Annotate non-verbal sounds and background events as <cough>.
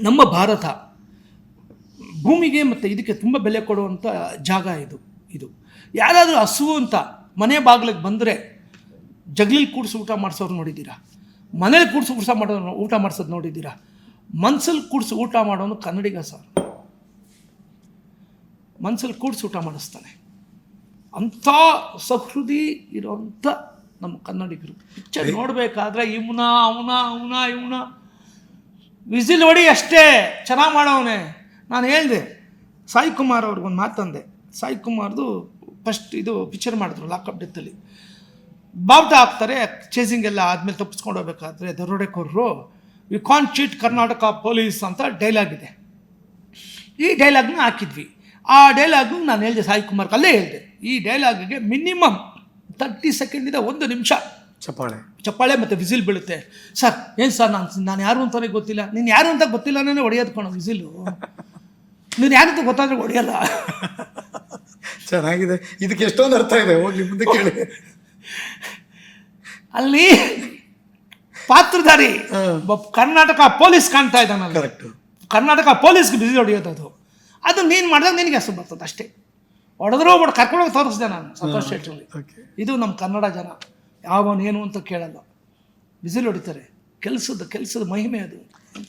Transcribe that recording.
ನಮ್ಮ ಭಾರತ ಭೂಮಿಗೆ ಮತ್ತು ಇದಕ್ಕೆ ತುಂಬ ಬೆಲೆ ಕೊಡುವಂಥ ಜಾಗ ಇದು ಇದು. ಯಾರಾದರೂ ಹಸುವು ಅಂತ ಮನೆ ಬಾಗಿಲಿಗೆ ಬಂದರೆ ಜಗ್ಲಿಲಿ ಕೂಡಿಸಿ ಊಟ ಮಾಡಿಸೋರು ನೋಡಿದ್ದೀರಾ? ಮನೇಲಿ ಕೂಡಿಸಿ ಊಟ ಮಾಡೋರು ಊಟ ಮಾಡಿಸೋದು ನೋಡಿದ್ದೀರಾ? ಮನ್ಸಲ್ಲಿ ಕೂಡಿಸಿ ಊಟ ಮಾಡೋನು ಕನ್ನಡಿಗ ಸರ್. ಮನ್ಸಲ್ಲಿ ಕೂಡಿಸಿ ಊಟ ಮಾಡಿಸ್ತಾನೆ. ಅಂಥ ಸಹೃದಿ ಇರೋಂಥ ನಮ್ಮ ಕನ್ನಡಿಗರು. ನೋಡಬೇಕಾದ್ರೆ ಇವನ, ಅವನ ಅವನ, ಇವನ. ವಿಸಿಲ್ ಹೊಡಿ ಅಷ್ಟೇ, ಚೆನ್ನಾಗಿ ಮಾಡವನೆ. ನಾನು ಹೇಳಿದೆ, ಸಾಯಿ ಕುಮಾರ್ ಅವ್ರಿಗೊಂದು ಮಾತಂದೆ ಸಾಯಿ ಕುಮಾರ್ದು ಫಸ್ಟ್ ಇದು ಪಿಕ್ಚರ್ ಮಾಡಿದ್ರು ಲಾಕಪ್ ಡೆತ್ತಲ್ಲಿ ಬಾವುಟ ಹಾಕ್ತಾರೆ ಚೇಸಿಂಗ್ ಎಲ್ಲ ಆದಮೇಲೆ ತಪ್ಪಿಸ್ಕೊಂಡು ಹೋಗ್ಬೇಕಾದ್ರೆ ದರೋಡೆಕೋರರು we can cheat Karnataka police ಅಂತ ಡೈಲಾಗ್ ಇದೆ. ಈ ಡೈಲಾಗ್ನ ಹಾಕಿದ್ವಿ. ಆ ಡೈಲಾಗ್ನ ನಾನು ಹೇಳಿದೆ, ಸಾಯಿ ಕುಮಾರ್ ಅಲ್ಲೇ ಹೇಳಿದೆ. ಈ ಡೈಲಾಗ್ಗೆ ಮಿನಿಮಮ್ ತರ್ಟಿ ಸೆಕೆಂಡಿಂದ ಒಂದು ನಿಮಿಷ. ಚಪ್ಪಾಳೆ. ಚಪ್ಪಾಳೆ ಮತ್ತು ವಿಸಿಲ್ ಬೀಳುತ್ತೆ. ಸರ್ ಏನು ಸರ್ ನಾನು ನಾನು ಯಾರು ಅಂತ ಗೊತ್ತಿಲ್ಲ. ನೀನು ಯಾರು ಅಂತ ಗೊತ್ತಿಲ್ಲನೇ ಹೊಡೆಯೋದು ಕಣ ವಿಸಿಲು. <laughs> ನೀನು ಯಾರು ಅಂತ ಗೊತ್ತಾದ್ರೆ ಹೊಡೆಯಲ್ಲ. ಚೆನ್ನಾಗಿದೆ. ಇದಕ್ಕೆ ಎಷ್ಟೊಂದು ಅರ್ಥ ಇದೆ. ಹೋಗಿ ಮುಂದೆ ಕೇಳಿ. <laughs> ಅಲ್ಲಿ ಪಾತ್ರಧಾರಿ. ಕರ್ನಾಟಕ ಪೊಲೀಸ್ ಕಾಣ್ತಾ ಇದ್ದಾನಲ್ಲ ಕರೆಕ್ಟ್ ಕರ್ನಾಟಕ ಪೊಲೀಸ್ಗೆ ಬಿಸಿ ಹೊಡೆಯೋದು ಅದು. ಅದು ನೀನು ಮಾಡಿದಾಗ ನಿನಗೆ ಹೆಸರು ಬರ್ತದೆ ಅಷ್ಟೇ. ಹೊಡೆದ್ರೂ ಬಡ ಕರ್ಕೊಂಡೋಗಿ ತೋರಿಸಿದೆ ನಾನು ಸಂತೋಷ್ ಶೆಟ್ಟರಲ್ಲಿ ಇದು ನಮ್ಮ ಕನ್ನಡ ಜನ. ಯಾವನೇನು ಅಂತ ಕೇಳಲ್ಲ. ಬಿಸಿಲು ಹೊಡಿತಾರೆ. ಕೆಲಸದ ಕೆಲಸದ ಮಹಿಮೆ ಅದು.